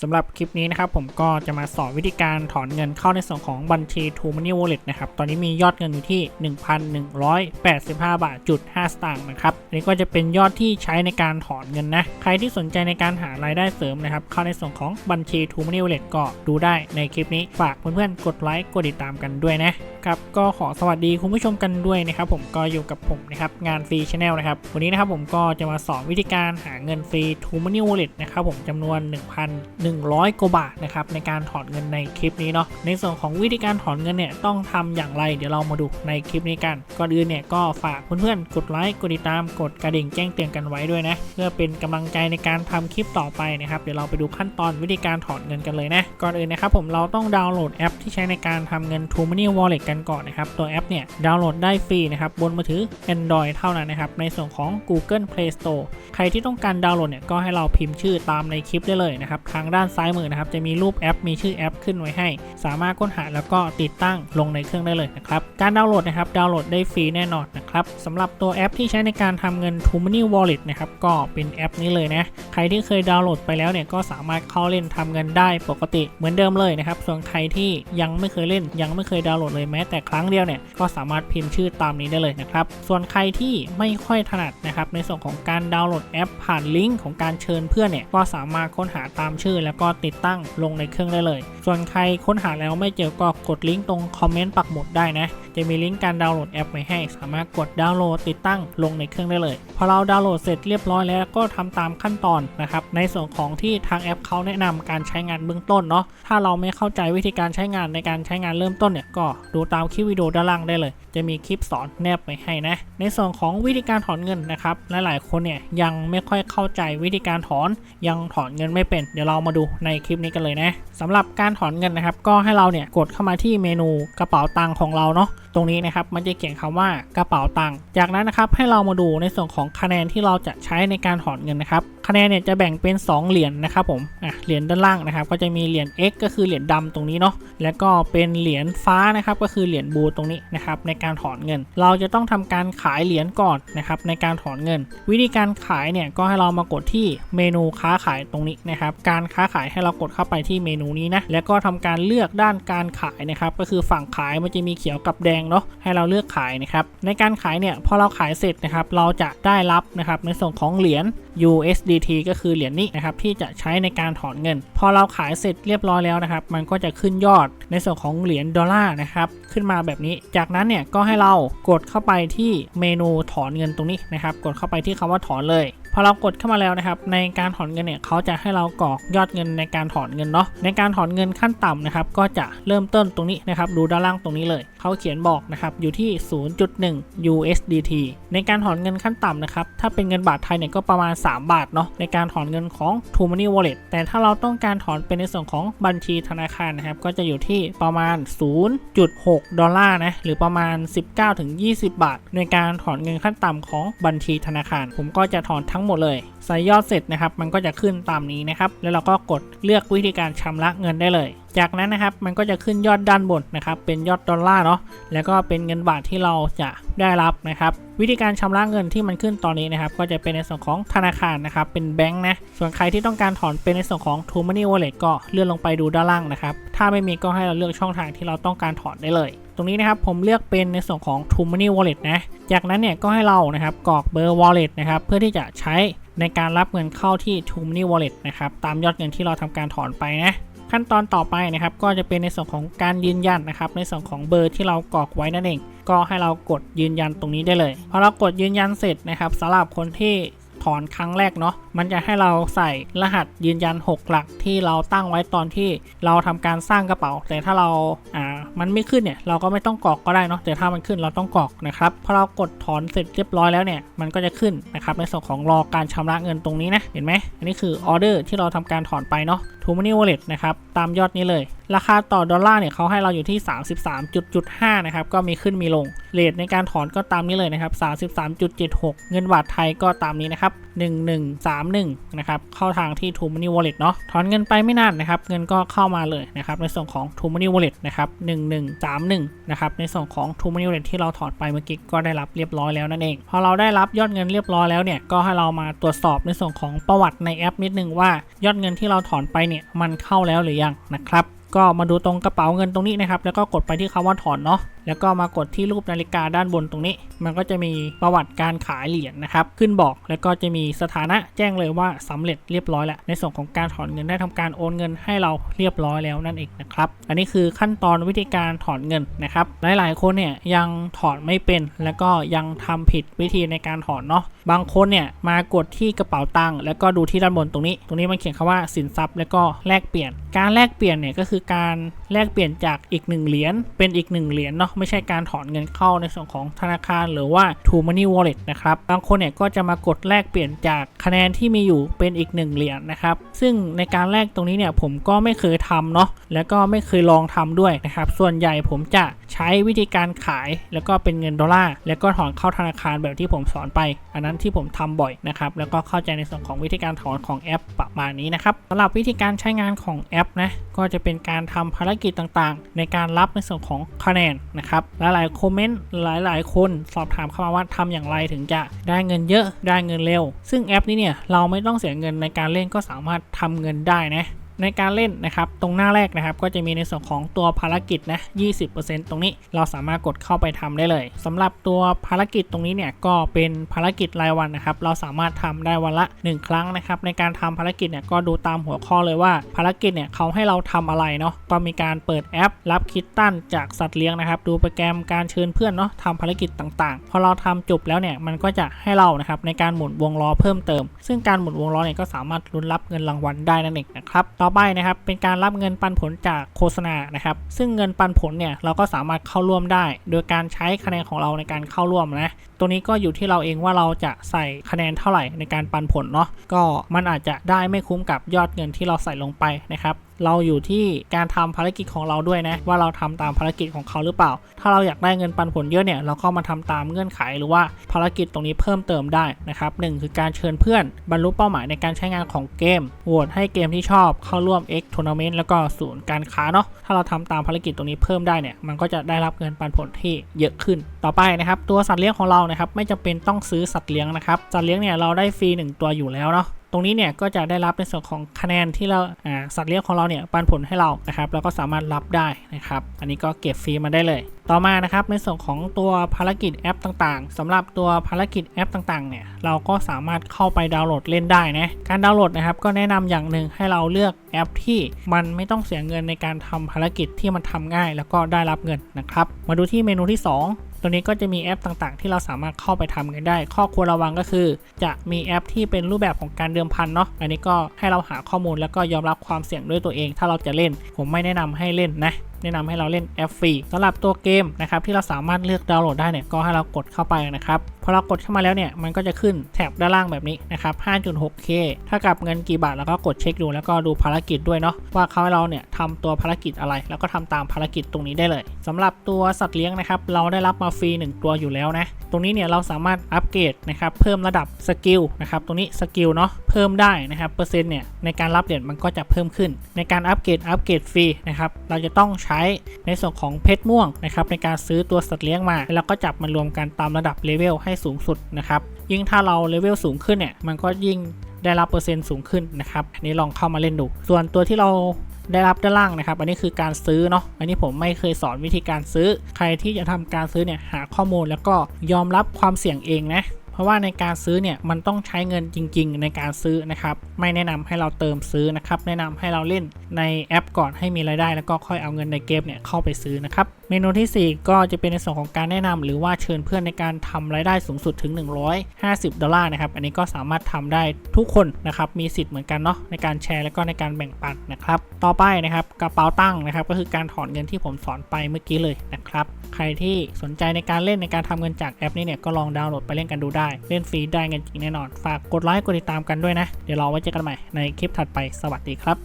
สำหรับคลิปนี้นะครับผมก็จะมาสอนวิธีการถอนเงินเข้าในส่วนของบัญชี True Money Wallet นะครับ ตอนนี้มียอดเงินอยู่ที่ 1,185 บาทจุด5สตางค์นะครับอันนี้ก็จะเป็นยอดที่ใช้ในการถอนเงินนะ ใครที่สนใจในการหารายได้เสริมนะครับ เข้าในส่วนของบัญชี True Money Wallet ก็ดูได้ในคลิปนี้ฝากเพื่อนๆกดไลค์กดติดตามกันด้วยนะครับก็ขอสวัสดีคุณผู้ชมกันด้วยนะครับผมก็อยู่กับผมนะครับงานฟรีชาแนลนะครับวันนี้นะครับผมก็จะมาสอนวิธีการหาเงินฟรี True Money Wallet นะครับผมจำนวน100 กว่าบาทนะครับในการถอนเงินในคลิปนี้เนาะในส่วนของวิธีการถอนเงินเนี่ยต้องทำอย่างไรเดี๋ยวเรามาดูในคลิปนี้กัน ก่อนอื่นเนี่ยก็ฝากเพื่อนๆกดไลค์กดติดตามกดกระดิ่งแจ้งเตือนกันไว้ด้วยนะเพื่อเป็นกำลังใจในการทำคลิปต่อไปนะครับเดี๋ยวเราไปดูขั้นตอนวิธีการถอนเงินกันเลยนะก่อนอื่นนะครับผมเราต้องดาวน์โหลดแอปที่ใช้ในการทำเงิน True Money Wallet กันก่อนนะครับตัวแอปเนี่ยดาวน์โหลดได้ฟรีนะครับบนมือถือ Android เท่านั้นนะครับในส่วนของ Google Play Store ใครที่ต้องการดาวน์โหลดเนี่ยก็ให้เราพิมพ์ชื่อตามในคลิปได้เลยนะครับทางด้านซ้ายมือนะครับ จะมีรูปแอปมีชื่อแอปขึ้นไว้ให้ สามารถค้นหาแล้วก็ติดตั้งลงในเครื่องได้เลยนะครับ การดาวน์โหลดนะครับ ดาวน์โหลดได้ฟรีแน่นอนนะครับสำหรับตัวแอปที่ใช้ในการทำเงิน t o m o ney Wallet นะครับ ก็เป็นแอปนี้เลยนะ ใครที่เคยดาวน์โหลดไปแล้วเนี่ย ก็สามารถเข้าเล่นทำเงินได้ปกติเหมือนเดิมเลยนะครับ ส่วนใครที่ยังไม่เคยเล่น ยังไม่เคยดาวน์โหลดเลยแม้แต่ครั้งเดียวเนี่ย ก็สามารถพิมพ์ชื่อตามนี้ได้เลยนะครับ ส่วนใครที่ไม่ค่อยถนัดนะครับ ในส่วนของการดาวน์โหลดแอปผ่านลิงก์ของการเชิญเพื่อนเนี่ย ก็สามารถค้นหาตามชื่อแล้วก็ติดตั้งลงในเครื่องได้เลย ส่วนใครค้นหาแล้วไม่เจอก็กดลิงก์ตรงคอมเมนต์ปักหมุดได้นะ จะมีลิงก์การดาวน์โหลดแอปไว้ให้ สามารถกดดาวน์โหลดติดตั้งลงในเครื่องได้เลย พอเราดาวน์โหลดเสร็จเรียบร้อยแล้วก็ทำตามขั้นตอนนะครับ ในส่วนของที่ทางแอปเขาแนะนำการใช้งานเบื้องต้นเนาะ ถ้าเราไม่เข้าใจวิธีการใช้งานในการใช้งานเริ่มต้นเนี่ยก็ดูตามคลิปวิดีโอด้านล่างได้เลย จะมีคลิปสอนแนบไปให้นะ ในส่วนของวิธีการถอนเงินนะครับ หลายๆคนเนี่ยยังไม่ค่อยเข้าใจวิธีการถอนยังถอนเงินไม่เป็น เดี๋ยวเรามาดูในคลิปนี้กันเลยนะสำหรับการถอนเงินนะครับ ก็ให้เราเนี่ยกดเข้ามาที่เมนูกระเป๋าตังค์ของเราเนาะตรงนี้นะครับมันจะเขียนคำว่ากระเป๋าตังค์จากนั้นนะครับให้เรามาดูในส่วนของคะแนนที่เราจะใช้ในการถอนเงินนะครับคะแนนเนี่ยจะแบ่งเป็น 2 เหรียญนะครับผมอะเหรียญด้านล่างนะครับ ก็จะมีเหรียญ X ก็คือเหรียญดำตรงนี้เนาะแล้วก็เป็นเหรียญฟ้านะครับก็คือเหรียญบูตรงนี้นะครับในการถอนเงิน เราจะต้องทำการขายเหรียญก่อนนะครับในการถอนเงิน วิธีการขายเนี่ยก็ให้เรามากดที่เมนูค้าขายตรงนี้นะครับการค้าขายให้เรากดเข้าไปที่เมนูนี้นะแล้วก็ทำการเลือกด้านการขายนะครับก็คือฝั่งขายมันจะมีเขียวกับแดงเนาะให้เราเลือกขายนะครับในการขายเนี่ยพอเราขายเสร็จนะครับเราจะได้รับนะครับในส่วนของเหรียญ USDT ก็คือเหรียญนี้นะครับที่จะใช้ในการถอนเงิน พอเราขายเสร็จเรียบร้อยแล้วนะครับมันก็จะขึ้นยอดในส่วนของเหรียญดอลลาร์นะครับขึ้นมาแบบนี้ จากนั้นเนี่ยก็ให้เรากดเข้าไปที่เมนูถอนเงินตรงนี้นะครับกดเข้าไปที่คำว่าถอนเลย พอเรากดเข้ามาแล้วนะครับ ในการถอนเงินเนี่ยเขาจะให้เรากรอกยอดเงินในการถอนเงินเนาะในการถอนเงินขั้นต่ำนะครับก็จะเริ่มต้นตรงนี้นะครับดูด้านล่างตรงนี้เลยเขาเขียนบอกนะครับอยู่ที่ 0.1 USDT ในการถอนเงินขั้นต่ำนะครับถ้าเป็นเงินบาทไทยเนี่ยก็ประมาณ 3 บาทเนาะในการถอนเงินของ TruMoney Wallet แต่ถ้าเราต้องการถอนเป็นในส่วนของบัญชีธนาคารนะครับก็จะอยู่ที่ประมาณ 0.6 ดอลลาร์นะหรือประมาณ 19-20 บาท ในการถอนเงินขั้นต่ำของบัญชีธนาคาร ผมก็จะถอนทั้งหมดเลยใส่ยอดเสร็จนะครับมันก็จะขึ้นตามนี้นะครับแล้วเราก็กดเลือกวิธีการชำระเงินได้เลย จากนั้นนะครับมันก็จะขึ้นยอดด้านบนนะครับเป็นยอดดอลลาร์เนาะแล้วก็เป็นเงินบาทที่เราจะได้รับนะครับวิธีการชำระเงินที่มันขึ้นตอนนี้นะครับก็จะเป็นในส่วนของธนาคารนะครับเป็นแบงค์นะส่วนใครที่ต้องการถอนเป็นในส่วนของ True Money Wallet ก็เลื่อนลงไปดูด้านล่างนะครับถ้าไม่มีก็ให้เราเลือกช่องทางที่เราต้องการถอนได้เลย ตรงนี้นะครับผมเลือกเป็นในส่วนของ True Money Wallet นะ จากนั้นเนี่ยก็ให้เรานะครับกรอกเบอร์ Wallet นะครับเพื่อที่จะใช้ในการรับเงินเข้าที่ True Money Wallet นะครับตามยอดเงินที่เราทำการถอนไปนะขั้นตอนต่อไปนะครับก็จะเป็นในส่วนของการยืนยันนะครับในส่วนของเบอร์ที่เรากรอกไว้นั่นเอง ก็ให้เรากดยืนยันตรงนี้ได้เลยพอเรากดยืนยันเสร็จนะครับสำหรับคนที่ถอนครั้งแรกเนาะ มันจะให้เราใส่รหัสยืนยัน 6 หลักที่เราตั้งไว้ตอนที่เราทำการสร้างกระเป๋า แต่ถ้าเราอ่ามันไม่ขึ้นเนี่ยเราก็ไม่ต้องกรอกก็ได้เนาะแต่ถ้ามันขึ้นเราต้องกรอกนะครับพอเรากดถอนเสร็จเรียบร้อยแล้วเนี่ยมันก็จะขึ้นนะครับในส่วนของรอการชำระเงินตรงนี้นะเห็นไหมอันนี้คือออเดอร์ที่เราทำการถอนไปเนาะ True Money Wallet นะครับตามยอดนี้เลย ราคาต่อดอลลาร์เนี่ยเขาให้เราอยู่ที่ 33.5นะครับ ก็มีขึ้นมีลงเรทในการถอนก็ตามนี้เลยนะครับ 33.76 เงินบาทไทยก็ตามนี้นะครับ 1 1 3 31นะครับเข้าทางที่ t o Money Wallet เนาะถอนเงินไปไม่นานนะครับเงินก็เข้ามาเลยนะครับในส่วนของ t o Money Wallet นะครับ1131นะครับในส่วนของ t o Money Wallet ที่เราถอนไปเมื่อกี้ก็ได้รับเรียบร้อยแล้วนั่นเองพอเราได้รับยอดเงินเรียบร้อยแล้วเนี่ยก็ให้เรามาตรวจสอบในส่วนของประวัติในแอปนิดนึงว่ายอดเงินที่เราถอนไปเนี่ยมันเข้าแล้วหรือยังนะครับก็มาดูตรงกระเป๋าเงินตรงนี้นะครับแล้วก็กดไปที่คำว่าถอนเนาะแล้วก็มากดที่รูปนาฬิกาด้านบนตรงนี้ มันก็จะมีประวัติการขายเหรียญนะครับ ขึ้นบอกแล้วก็จะมีสถานะแจ้งเลยว่าสำเร็จเรียบร้อยแล้ว ในส่วนของการถอนเงินได้ทำการโอนเงินให้เราเรียบร้อยแล้วนั่นเองนะครับ อันนี้คือขั้นตอนวิธีการถอนเงินนะครับ หลายๆ คนเนี่ยยังถอนไม่เป็นแล้วก็ยังทำผิดวิธีในการถอนเนาะ บางคนเนี่ยมากดที่กระเป๋าตังค์แล้วก็ดูที่ด้านบนตรงนี้ ตรงนี้มันเขียนคำว่าสินทรัพย์แล้วก็แลกเปลี่ยน การแลกเปลี่ยนเนี่ยก็คือการแลกเปลี่ยนจากอีกหนึ่งเหรียญเป็นอีกหนึ่งเหรียญเนาะไม่ใช่การถอนเงินเข้าในส่วนของธนาคารหรือว่า True Money Wallet นะครับ บางคนเนี่ยก็จะมากดแลกเปลี่ยนจากคะแนนที่มีอยู่เป็นอีกหนึ่งเหรียญนะครับ ซึ่งในการแลกตรงนี้เนี่ยผมก็ไม่เคยทำเนาะแล้วก็ไม่เคยลองทำด้วยนะครับ ส่วนใหญ่ผมจะ ใช้วิธีการขายแล้วก็เป็นเงินดอลลาร์แล้วก็ถอนเข้าธนาคารแบบที่ผมสอนไป อันนั้นที่ผมทำบ่อยนะครับแล้วก็เข้าใจในส่วนของวิธีการถอนของแอปประมาณนี้นะครับสำหรับวิธีการใช้งานของแอปนะก็จะเป็นการทำภารกิจต่างๆ ในการรับในส่วนของคะแนนนะครับหลายๆคอมเมนต์หลายๆ คนสอบถามเข้ามาว่าทำอย่างไรถึงจะได้เงินเยอะได้เงินเร็ว ซึ่งแอปนี้เนี่ยเราไม่ต้องเสียเงินในการเล่นก็สามารถทำเงินได้นะ ในการเล่นนะครับ ตรงหน้าแรกนะครับ ก็จะมีในส่วนของตัวภารกิจนะ 20%ตรงนี้เราสามารถกดเข้าไปทำได้เลยสำหรับตัวภารกิจตรงนี้เนี่ยก็เป็นภารกิจรายวันนะครับ เราสามารถทำได้วันละ 1 ครั้งนะครับ ในการทำภารกิจเนี่ยก็ดูตามหัวข้อเลยว่าภารกิจเนี่ยเขาให้เราทำอะไรเนาะ ก็มีการเปิดแอป รับคิตตันจากสัตว์เลี้ยงนะครับ ดูโปรแกรมการเชิญเพื่อนเนาะทำภารกิจต่างๆ พอเราทำจบแล้วเนี่ยมันก็จะให้เรานะครับในการหมุนวงล้อเพิ่มเติม ซึ่งการหมุนวงล้อเนี่ยก็สามารถลุ้นรับเงินรางวัลได้นั่นเองนะครับ ต่อไปนะครับเป็นการรับเงินปันผลจากโฆษณานะครับ ซึ่งเงินปันผลเนี่ยเราก็สามารถเข้าร่วมได้ โดยการใช้คะแนนของเราในการเข้าร่วมนะตัวนี้ก็อยู่ที่เราเองว่าเราจะใส่คะแนนเท่าไหร่ในการปันผลเนาะก็มันอาจจะได้ไม่คุ้มกับยอดเงินที่เราใส่ลงไปนะครับ เราอยู่ที่การทำภารกิจของเราด้วยนะ ว่าเราทำตามภารกิจของเขาหรือเปล่า ถ้าเราอยากได้เงินปันผลเยอะเนี่ยเราก็มาทำตามเงื่อนไขหรือว่าภารกิจตรงนี้เพิ่มเติมได้นะครับหนึ่งคือการเชิญเพื่อนบรรลุเป้าหมายในการใช้งานของเกมโหวตให้เกมที่ชอบเข้าร่วม X Tournament แล้วก็ศูนย์การค้าเนาะถ้าเราทำตามภารกิจตรงนี้เพิ่มได้เนี่ยมันก็จะได้รับเงินปันผลที่เยอะขึ้น ต่อไปนะครับตัวสัตว์เลี้ยงของเรานะครับไม่จำเป็นต้องซื้อสัตว์เลี้ยงนะครับสัตว์เลี้ยงเนี่ยเราได้ฟรีหนึ่งตัวอยู่แล้วเนาะ ตรงนี้เนี่ยก็จะได้รับในส่วนของคะแนนที่เราสัตว์เลี้ยงของเราเนี่ยปันผลให้เรานะครับเราก็สามารถรับได้นะครับ อันนี้ก็เก็บฟรีมาได้เลย ต่อมานะครับในส่วนของตัวภารกิจแอปต่างๆสำหรับตัวภารกิจแอปต่างๆเนี่ยเราก็สามารถเข้าไปดาวน์โหลดเล่นได้นะการดาวน์โหลดนะครับก็แนะนำอย่างหนึ่งให้เราเลือกแอปที่มันไม่ต้องเสียเงินในการทำภารกิจที่มันทำง่าย แล้วก็ได้รับเงินนะครับ มาดูที่เมนูที่ 2 ตรงนี้ก็จะมีแอปต่างๆ ที่เราสามารถเข้าไปทำกันได้ ข้อควรระวังก็คือ จะมีแอปที่เป็นรูปแบบของการเดิมพันเนาะอันนี้ก็ให้เราหาข้อมูลแล้วก็ยอมรับความเสี่ยงด้วยตัวเอง ถ้าเราจะเล่น ผมไม่แนะนำให้เล่นนะ แนะนำให้เราเล่นแอปฟรีสำหรับตัวเกมนะครับที่เราสามารถเลือกดาวน์โหลดได้เนี่ยก็ให้เรากดเข้าไปนะครับพอเรากดเข้ามาแล้วเนี่ยมันก็จะขึ้นแถบด้านล่างแบบนี้นะครับ 5.6k ถ้ากับเงินกี่บาทแล้วก็กดเช็คดูแล้วก็ดูภารกิจด้วยเนาะว่าเขาให้เราเนี่ยทำตัวภารกิจอะไร แล้วก็ทำตามภารกิจตรงนี้ได้เลยสำหรับตัวสัตว์เลี้ยงนะครับเราได้รับมาฟรี 1 ตัวอยู่แล้วนะตรงนี้เนี่ยเราสามารถอัปเกรดนะครับเพิ่มระดับสกิลนะครับตรงนี้สกิลเนาะเพิ่มได้นะครับเปอร์เซ็นต์เนี่ยในการรับเหรียญมันก็จะเพิ่มขึ้น ในการอัปเกรดอัปเกรดฟรีนะครับเราจะต้องใช้ในส่วนของเพชรม่วงนะครับในการซื้อตัวสัตว์เลี้ยงมา แล้วก็จับมันรวมกันตามระดับเลเวลให้สูงสุดนะครับยิ่งถ้าเราเลเวลสูงขึ้นเนี่ยมันก็ยิ่งได้รับเปอร์เซ็นต์สูงขึ้นนะครับอันนี้ลองเข้ามาเล่นดู ส่วนตัวที่เราได้รับด้านล่างนะครับ อันนี้คือการซื้อเนาะ อันนี้ผมไม่เคยสอนวิธีการซื้อ ใครที่จะทำการซื้อเนี่ยหาข้อมูลแล้วก็ยอมรับความเสี่ยงเองนะ เพราะว่าในการซื้อเนี่ยมันต้องใช้เงินจริง ๆ ในการซื้อนะครับ ไม่แนะนำให้เราเติมซื้อนะครับ แนะนำให้เราเล่นในแอปก่อนให้มีรายได้ แล้วก็ค่อยเอาเงินในเกมเนี่ยเข้าไปซื้อนะครับ เมนูทีสี่4 ก็จะเป็นในส่วนของการแนะนำหรือว่าเชิญเพื่อนในการทำรายได้สูงสุดถึง 150 ดอลลาร์นะครับ อันนี้ก็สามารถทำได้ทุกคนนะครับ มีสิทธิ์เหมือนกันเนาะในการแชร์แล้วก็ในการแบ่งปันนะครับ ต่อไปนะครับกระเป๋าตั้งนะครับ ก็คือการถอนเงินที่ผมสอนไปเมื่อกี้เลยนะครับ ใครที่สนใจในการเล่นในการทำเงินจากแอปนี้เนี่ยก็ลองดาวน์โหลดไปเล่นกันดูได้เล่นฟรีได้เงินจริงแน่นอน ฝากกดไลค์กดติดตามกันด้วยนะ เดี๋ยวเราไว้เจอกันใหม่ในคลิปถัดไปสวัสดีครับ